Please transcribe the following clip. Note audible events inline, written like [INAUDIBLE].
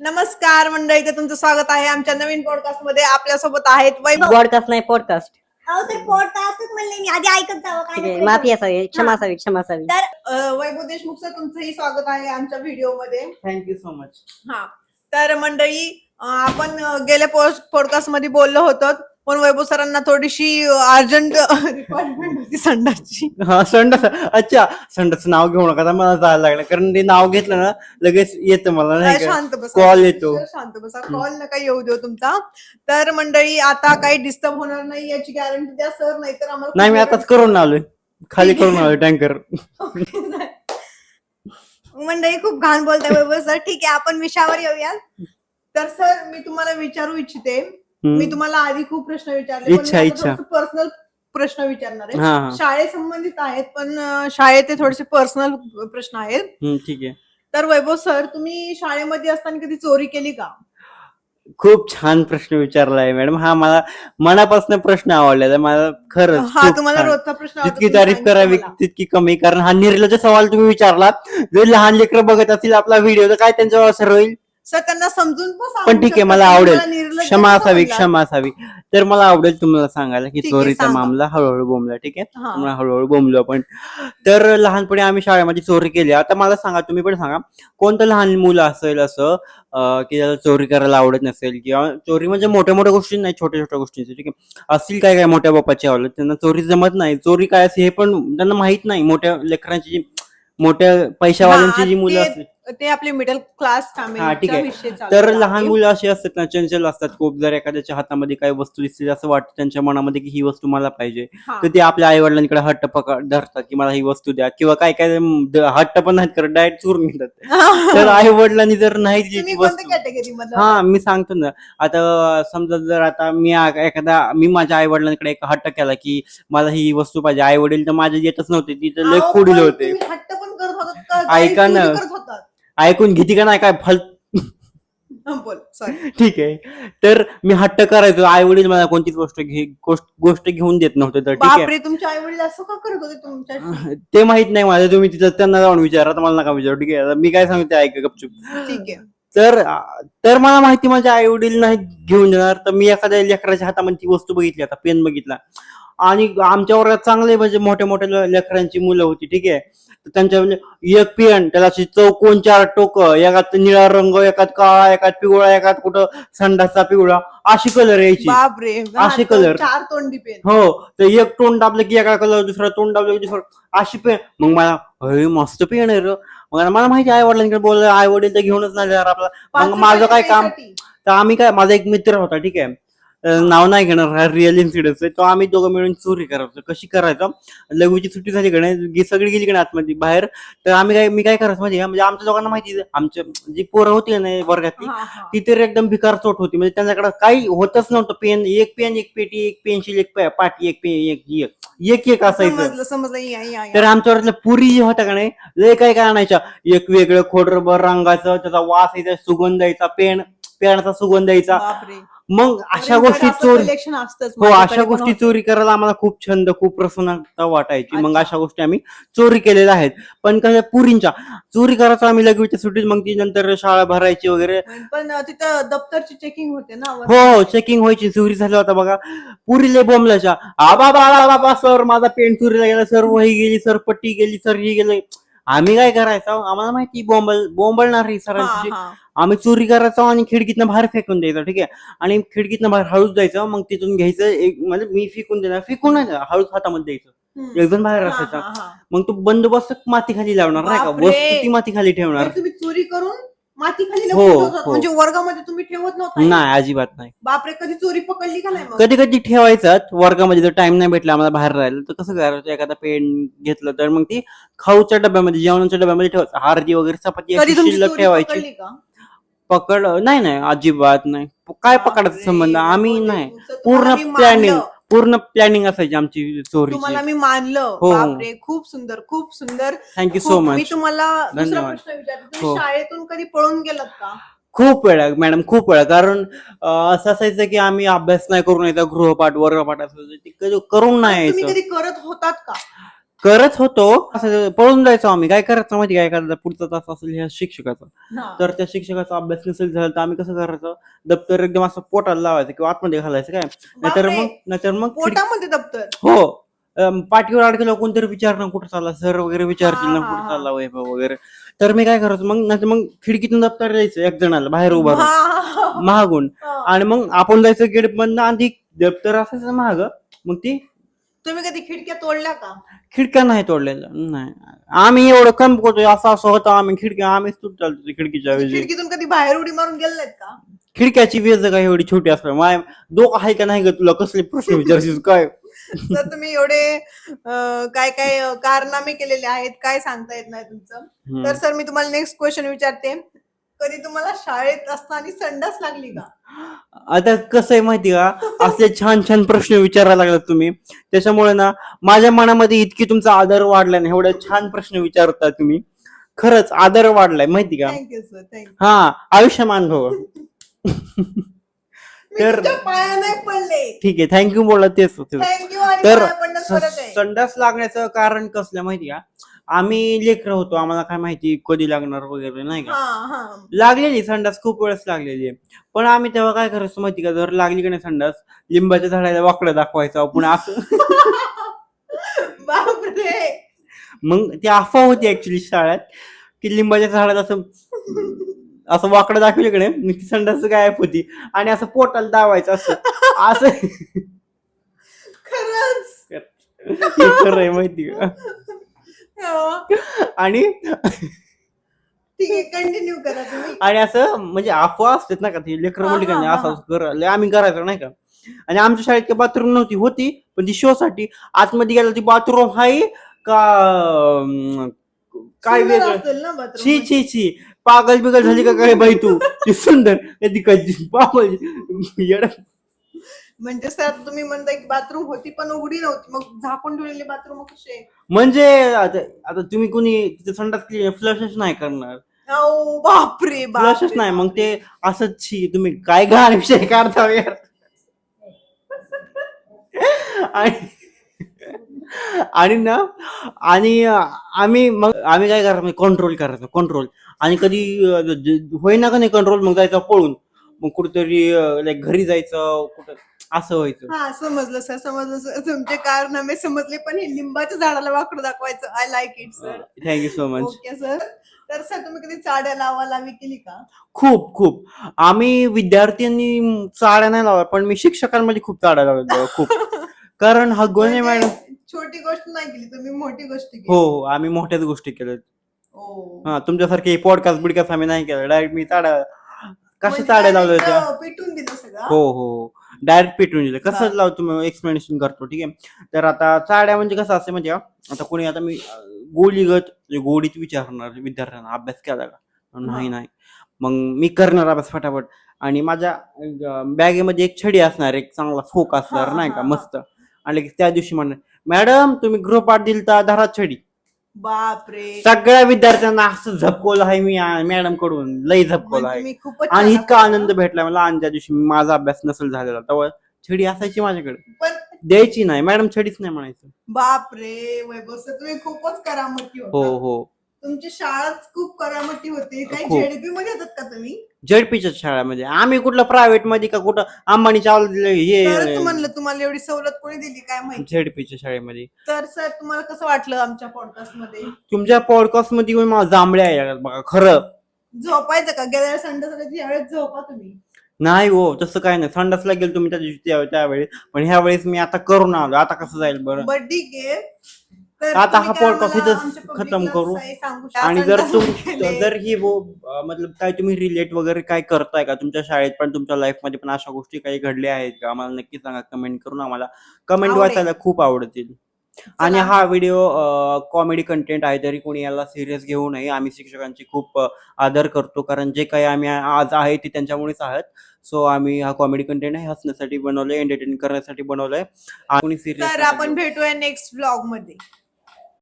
नमस्कार मंडळी तुमचं स्वागत आहे आमच्या नवीन पॉडकास्टमध्ये. आपल्यासोबत आहेत वैभव. पॉडकास्ट नाही पॉडकास्ट अहो सर पॉडकास्टच म्हणले मी. आधी ऐकत जावं काय ठीक आहे नाही माफी असावी क्षमा असावी क्षमा असावी. तर अं, वैभव देशमुख सर तुमचंही स्वागत आहे आमच्या व्हिडिओमध्ये. थँक्यू सो मच हा. तर मंडळी अं, आपण अं, गेल्या पॉडकास्टमध्ये बोललो होतो पण वैभव सरांना थोडीशी अर्जंट रिक्वायरमेंट होती संडासची. हा संडास. अच्छा संडास नाव घेऊ नका आता मला जायला लागलं. कारण ते नाव घेतलं ना लगेच येतं मला नाही का? शांत बसा. कॉल येतो. शांत बसा. कॉल नका येऊ देऊ तुमचा. तर मंडळी आता काही डिस्टर्ब होणार नाही याची गॅरंटी द्या सर नाहीतर आम्हाला नाही मी आताच करून आलोय. खाली करून आलोय टँकर. मंडळी खूप घाण बोलताय वैभव सर. ठीक आहे आपण विषयावर येऊया तर सर मी तुम्हाला विचारू इच्छिते. मी तुम्हाला आधी खूप प्रश्न विचारले इच्छा, इच्छा. पर्सनल प्रश्न विचारणार आहे. शाळेसंबंधित आहेत पण शाळेत थोडेसे पर्सनल प्रश्न आहेत. ठीक आहे. तर वैभव सर तुम्ही शाळेमध्ये असताना कधी चोरी केली का? खूप छान प्रश्न विचारलाय मॅडम. हा मला मनापासून प्रश्न आवडलेला आहे. मला खरंच हा तुम्हाला. रोजचा प्रश्न जितकी तारीफ करावी. तितकी कमी कारण हा निर्लज सवाल तुम्ही विचारला जर लहान लेकरं बघत असतील आपला व्हिडिओ तर काय त्यांच्यावर असर होईल? सर त्यांना समजून पण ठीक आहे मला आवडेल. क्षमा असावी? क्षमा असावी. तर मला आवडेल तुम्हाला सांगायला की चोरीचा. मामला हळूहळू बोंबला ठीक आहे? हळूहळू बोंबलो आपण. तर लहानपणी आम्ही शाळेमध्ये चोरी केली. आता मला सांगा तुम्ही पण सांगा. कोणतं लहान मुलं असेल असं की ज्याला चोरी करायला आवडत नसेल किंवा चोरी म्हणजे मोठ्या मोठ्या गोष्टी नाही छोट्या छोट्या गोष्टींची ठीक आहे? असतील काय काय मोठ्या बापाची आवडत त्यांना चोरी जमत नाही. चोरी काय असते हे पण त्यांना माहीत नाही. मोठ्या लेकरांची जी मोठ्या पैशावाल्यांची जी मुलं असतील. ते आपले मिडल क्लास हा, ठीक आहे. तर लहान मुलं अशी असतात ना चंचल असतात खूप जर एखाद्याच्या हातामध्ये काही वस्तू दिसली असं वाटतं त्यांच्या मनामध्ये की ही वस्तू मला पाहिजे. तर ते आपल्या आई वडिलांकडे हट्ट पकड धरतात की मला ही वस्तू द्या किंवा काय काय हट्ट पण नाहीत करत डायरेक्ट चोरून घेतात. [LAUGHS] तर आई वडिलांनी जर नाही दिली ती वस्तू हा मी सांगतो ना. आता समजा जर आता मी एखादा मी माझ्या आई वडिलांकडे एक हट्ट केला की मला ही वस्तू पाहिजे. आई वडील तर माझ्या येतच नव्हते लय अहो, खुडील पण होते. ऐका ना. ऐकून घेते का नाही काय फल बोल सॉरी ठीक आहे. तर मी हट्ट करायचो. आई वडील मला कोणतीच गोष्ट घे गोष्ट गोष्ट घेऊन देत नव्हते तर ठीक आहे. बापरे तुमचे आई वडील असं का करत होते तुमच्या [LAUGHS] ते माहीत नाही माझं. तुम्ही तिथं त्यांना जाऊन विचारा. तर मला नका विचारू. ठीक आहे. आता मी काय सांगते ऐका गपचूप. ठीक आहे. तर तर मला माहिती माझ्या आई वडील नाही घेऊन देणार. तर मी एखाद्या लेकराच्या हातामध्ये ती वस्तू बघितली. आता पेन बघितला. आणि आमच्या वर्गात चांगले म्हणजे मोठ्या मोठ्या लेकरांची मुलं होती ठीक आहे. त्यांच्या म्हणजे एक पेन त्याला अशी चौकोन चार टोक एकात निळा रंग एकात काळा एकात पिवळा एकात कुठं संडासचा पिवळा अशी कलर यायची. हा, color. चार तोंडी पेन हो तर एक तोंड दाबलं की एका कलर दुसरा तोंड दाबलं की दुसरं अशी पेन मग मला अरे मस्त पेन आहे र. मग मला माहिती आई वडिलांकडे बोललं आई वडील तर घेऊनच नाही देणार आपला मग माझं काय काम तर आम्ही काय माझा एक मित्र होता ठीक आहे. नाव नाही घेणार हा रिअल इन्सिडन्स आहे. तो आम्ही दोघं मिळून चोरी करायचो. कशी करायचं? लघवीची सुट्टी झाली का नाही सगळी गेली का आतमध्ये बाहेर. तर आम्ही काय मी काय करायचं का? म्हणजे आमच्या दोघांना माहिती आमच्या जी पोरं होती ना वर्गातली. ती तर एकदम भिकार चोट होती. म्हणजे त्यांच्याकडे काही होतच नव्हतं. पेन एक पेन एक पेटी एक पेन्सिल एक पाटी एक पेन एक एक. एक एक असायचं. समजलं. तर आमच्या वर्गातल्या पुरी जे होत्या का नाही लय काय काय आणायच्या. एक वेगळं खोडरबर रंगाचं त्याचा वास यायचा सुगंध यायचा पेन. पेनाचा सुगंध यायचा. बापरे. मग अशा अरे, गोष्टी चोरी असतंच. हो माझ्याकडे अशा पण गोष्टी. चोरी करायला आम्हाला खूप छंद खूप प्रसन्नता वाटायची. मग अच्छा. अशा गोष्टी आम्ही चोरी केलेल्या आहेत. पण कसं पुरींच्या. चोरी करायचं आम्ही लगवीच्या सुट्टीत मग ती नंतर शाळा भरायची वगैरे. पण तिथं दप्तरची चेकिंग होते ना वर. हो हो चेकिंग व्हायची. चोरी झालं होता बघा. पुरीले बोंबलाच्या आ बाबा बाबा सर माझा पेन चोरीला गेला. सर वही गेली सर पट्टी गेली सर ही गेली. आम्ही काय करायचं आम्हाला माहिती बोंबल बोंबलणार ही सरांची. आम्ही चोरी करायचो आणि खिडकीतनं बाहेर फेकून द्यायचं ठीक आहे आणि खिडकीतनं बाहेर हळूच जायचं मग तिथून घ्यायचं एक म्हणजे मी फेकून देणार फेकून नाही हळूच हातामध्ये द्यायचं हम्म. एक जण बाहेर असायचा. मग तो बंदोबस्त माती खाली लावणार नाही का बापरे. वस्तू ती माती खाली ठेवणार म्हणजे तुम्ही चोरी करून माती खाली हो. हो. म्हणजे वर्गामध्ये तुम्ही ठेवत नव्हता नाही अजिबात नाही. बापरे कधी चोरी पकडली का नाही मग? कधी कधी ठेवायचं वर्गामध्ये जर टाइम नाही भेटला आम्हाला बाहेर राहायला तर कसं करायचं? एखादा पेन घेतलं तर मग ती खाऊच्या डब्यामध्ये जेवणाच्या डब्यामध्ये ठेवायचं. हार्दी वगैरे चपाती कधी अशी तुमची शिल्लक चोरी ठेवायची. पकडली का? पकड नाही नाही अजिबात नाही. काय पकडायचा संबंध? आम्ही नाही. पूर्ण प्लॅनिंग. पूर्ण प्लॅनिंग असायची आमची चोरीची. तुम्हाला मी मानलं. हो. बापरे खूप सुंदर खूप सुंदर. थँक्यू सो खूप- मी मच तुम्हाला दुसरा धन्यवाद. प्रश्न विचारते. हो. शाळेतून कधी पळून गेलात का? खूप वेळा मॅडम खूप वेळा. कारण अं, असं असायचं की आम्ही अभ्यास नाही करून यायचा गृहपाठ वर्गपाठ असायचं ते कधी करून नाही तुम्ही यायचं. कधी करत होतात का? करत होतो असं पळून जायचो आम्ही. काय करायचं माहिती काय करायचं पुढचा तास असेल ह्या शिक्षकाचा. तर त्या शिक्षकाचा अभ्यास नसेल झाला तर आम्ही कसं करायचं? दप्तर एकदम असं पोटाला लावायचं किंवा आतमध्ये घालायचं काय? नाहीतर मग नाहीतर मग पोटामध्ये दप्तर. हो. पाठीवर अडकलं कोणतरी विचारणार कुठं चालला सर वगैरे विचारतील ना कुठं. चालला वैभव वगैरे. तर मी काय करायचो मग नाहीतर मग खिडकीतून दप्तर द्यायचं एक जणाला बाहेर उभा. महागून. आणि मग आपण जायचं गेट बंद आणि दप्तर असायचं महाग मग ती तुम्ही कधी खिडक्या तोडल्या का? खिडक्या नाही तोडलेल्या. नाही. आम्ही एवढं कम करतोय असं असं होतं. आम्ही खिडक्या आम्हीच तुट चालतो खिडकीच्या वेळी खिडकीतून कधी बाहेर उडी मारून गेलेत का? खिडक्याची वेज काय एवढी छोटी असणार माय डोकं आहे का नाही ग तुला? कसले प्रश्न विचारशील काय? [LAUGHS] तर तुम्ही एवढे अं, काय काय कारनामे केलेले आहेत काय सांगता येत नाही तुमचं. तर सर मी तुम्हाला नेक्स्ट क्वेश्चन विचारते. कधी तुम्हाला शाळेत असताना संडास लागली का? आता कसं आहे माहिती का? असले छान छान प्रश्न विचारायला लागलात तुम्ही. त्याच्यामुळे ना माझ्या मनामध्ये इतकी तुमचा आदर वाढला ना एवढे छान प्रश्न विचारता तुम्ही. खरंच आदर वाढलाय माहिती का? थँक्यू सर थँक्यू हा आयुष्यमान भव [LAUGHS] तर- पडले. ठीक आहे थँक्यू बोला तेच होतं. थँक्यू आणि तर पाया पडण्यात फरक आहे. संडास लागण्याचं कारण कसलं माहिती का? आम्ही लेकर होतो आम्हाला काय माहिती कधी लागणार वगैरे नाही का? लागलेली संडास खूप वेळेस लागलेली आहे. पण आम्ही तेव्हा काय करायचो माहिती का? जर लागली की नाही संडास लिंबाच्या झाडाला वाकडं दाखवायचं आपण असं. बापरे! मग ती अफवा होती ऍक्च्युली शाळेत की लिंबाच्या झाडाला असं असं वाकडं दाखवलं की नाही मग ती संडास गायब होती. आणि असं पोटाला दावायचं असं. असं. खरंच? खरं आहे माहिती का. आणि ठीक आहे कंटिन्यू करा तुम्ही. आणि असं म्हणजे अफवा असतात ना का ते लेकर हा, म्हणली का हा, नाही हा, असं कर लय आम्ही करायचो नाही का? आणि आमच्या शाळेत काही बाथरूम नव्हती होती पण ती शो साठी आतमध्ये गेला ती बाथरूम आहे का अं, काय सुंदर वेगळं? असेल ना bathroom छी मध्ये. छी छी पागल बिगल झाली का काय बाई तू? [LAUGHS] ती सुंदर. कधी कधी पागल येडं. म्हणजे सर तुम्ही म्हणताय की बाथरूम होती पण उघडी नव्हती. मग झाकून ठेवलेले बाथरूम कसे म्हणजे आता आता तुम्ही कुणी तिथे संडास फ्लशच नाही करणार. ओ बापरे फ्लशच नाही मग. ते असंच छी तुम्ही काय घाण विषय काढता यार आणि आणि ना आणि आम्ही मग आम्ही काय करायचं कंट्रोल करायचं कंट्रोल आणि कधी अं, ज- होईना का नाही कंट्रोल मग जायचं पळून. मग कुठेतरी लाईक घरी जायचं कुठं असं व्हायचं. हा समजलं सर समजलं सर तुमचे कारनामे समजले पण हे लिंबाच्या झाडाला वाकडं दाखवायचं. I like it sir thank you so much okay sir तर सर तुम्ही कधी चाड्या लावा लावी केली का? खूप खूप. आम्ही विद्यार्थ्यांनी चाड्या नाही लावल्या पण मी शिक्षकांमध्ये खूप चाड्या लावल्या [LAUGHS] खूप. कारण हा गोने म्हणजे मॅडम छोटी गोष्ट नाही केली तुम्ही मोठी गोष्ट केली. हो हो आम्ही मोठ्याच गोष्टी केल्यात ओ. हा तुमच्यासारखे पॉडकास्ट बिडकास्ट आम्ही नाही केलं. डायरेक्ट मी चाड्या कशा म्हणजे चाड्या लावल्या होत्या? अं, पेटून दिलं सगळं. हो हो. डायरेक्ट पेटून दिलं कसं. लावतो मी एक्सप्लेनेशन करतो ठीक आहे? तर आता चाड्या म्हणजे कसं असते म्हणजे आता कोणी आता मी अं, गोलीगत म्हणजे गोडीत विचारणार विद्यार्थ्यांना अभ्यास केला का? नाही नाही. मग मी करणार अभ्यास फटाफट. आणि माझ्या बॅगेमध्ये एक छडी असणार एक चांगला फोक असणार नाही का. मस्त. आणि त्या दिवशी म्हणणार मॅडम तुम्ही गृहपाठ दिलता धरा छडी. बापरे. सगळ्या विद्यार्थ्यांना असं झपकोलं आहे मी मॅडमकडून लई झपकोलं म्हणजे आहे. मी खूपच आणि छान इतका. आनंद भेटला मला. आणि त्या दिवशी माझा अभ्यास नसेल झालेला तेव्हा छडी असायची माझ्याकडे. पण द्यायची नाही. मॅडम छडीच नाही म्हणायचं. बापरे वैभव सर तुम्ही खूपच करामती हो होता हो. तुमची शाळाच खूप करामती होती. काही खूप. झेडपी मध्ये येतात का तुम्ही? झेडपीच्या शाळेमध्ये. आम्ही कुठलं प्रायव्हेटमध्ये का कुठं अंबानी चावलं तरच हे म्हणलं तुम्हाला एवढी सवलत कोणी दिली काय माहिती? झेडपीच्या शाळेमध्ये. तर सर तुम्हाला कसं वाटलं आमच्या पॉडकास्टमध्ये? तुमच्या पॉडकास्टमध्ये येऊन मला जांभळ्या आहे बघा खरं. झोपायचं का? गेल्या संडे यावेळेस झोपा तुम्ही. नाही हो तसं काय नाही. संडासला गेलो तुम्ही त्या दिवशी त्या- त्यावेळेस पण ह्या वेळेस मी आता करून आलो. आता कसं जाईल बरं? बट ठीक आहे. तर आता हा आम्हाला इथंच खतम करू. आणि जर तुम. जर ही वो अं, मतलब काय तुम्ही रिलेट वगैरे काय करताय का? तुमच्या शाळेत पण तुमच्या लाईफमध्ये पण अशा गोष्टी काही घडल्या आहेत का? आम्हाला नक्की सांगा. कमेंट करून आम्हाला. कमेंट आवडेल. वाचायला खूप आवडतील. आणि. हा व्हिडिओ कॉमेडी कंटेंट आहे तरी कोणी याला सिरियस घेऊ नये. आम्ही शिक्षकांची खूप अ, आदर करतो. कारण जे काही आम्ही आज आहे ते त्यांच्यामुळेच आहात. सो आम्ही हा कॉमेडी कंटेंट आहे हसण्यासाठी बनवलंय एंटरटेन करण्यासाठी बनवलंय. आणि कोणी तर सिरियस आपण भेटूया नेक्स्ट व्लॉगमध्ये.